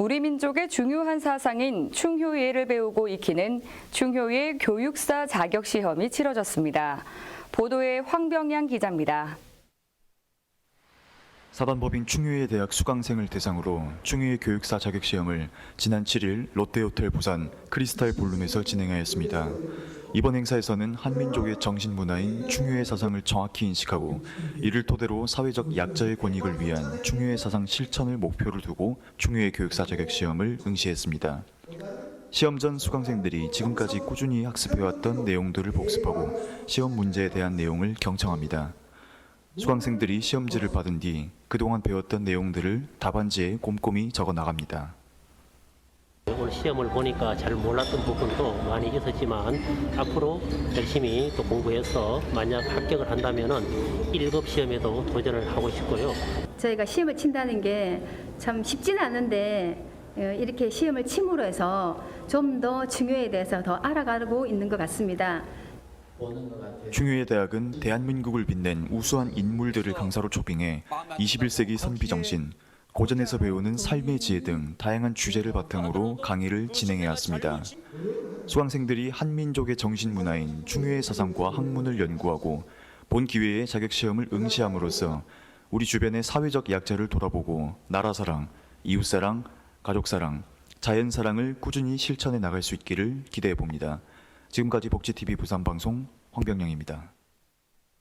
우리 민족의 중요한 사상인 충효예를 배우고 익히는 충효예 교육사 자격 시험이 치러졌습니다. 보도에 황병양 기자입니다. 사단법인 충유의 대학 수강생을 대상으로 충유의 교육사 자격 시험을 지난 7일 롯데호텔 부산 크리스탈 볼룸에서 진행하였습니다. 이번 행사에서는 한민족의 정신 문화인 충유의 사상을 정확히 인식하고 이를 토대로 사회적 약자의 권익을 위한 충유의 사상 실천을 목표로 두고 충유의 교육사 자격 시험을 응시했습니다. 시험 전 수강생들이 지금까지 꾸준히 학습해왔던 내용들을 복습하고 시험 문제에 대한 내용을 경청합니다. 수강생들이 시험지를 받은 뒤 그동안 배웠던 내용들을 답안지에 꼼꼼히 적어 나갑니다. 시험을 보니까 잘 몰랐던 부분도 많이 있었지만 앞으로 열심히 또 공부해서 만약 합격을 한다면은 1급 시험에도 도전을 하고 싶고요. 저희가 시험을 친다는 게 참 쉽지는 않은데 어, 이렇게 시험을 침으로 해서 좀 더 중요에 대해서 더 알아가고 있는 것 같습니다. 충유의 대학은 대한민국을 빛낸 우수한 인물들을 강사로 초빙해 21세기 선비 정신, 고전에서 배우는 삶의 지혜 등 다양한 주제를 바탕으로 강의를 진행해 왔습니다. 수강생들이 한민족의 정신 문화인 충유의 사상과 학문을 연구하고 본 기회에 자격 시험을 응시함으로써 우리 주변의 사회적 약자를 돌아보고 나라 사랑, 이웃 사랑, 가족 사랑, 자연 사랑을 꾸준히 실천해 나갈 수 있기를 기대해 봅니다. 지금까지 복지TV 부산 방송 황병영입니다.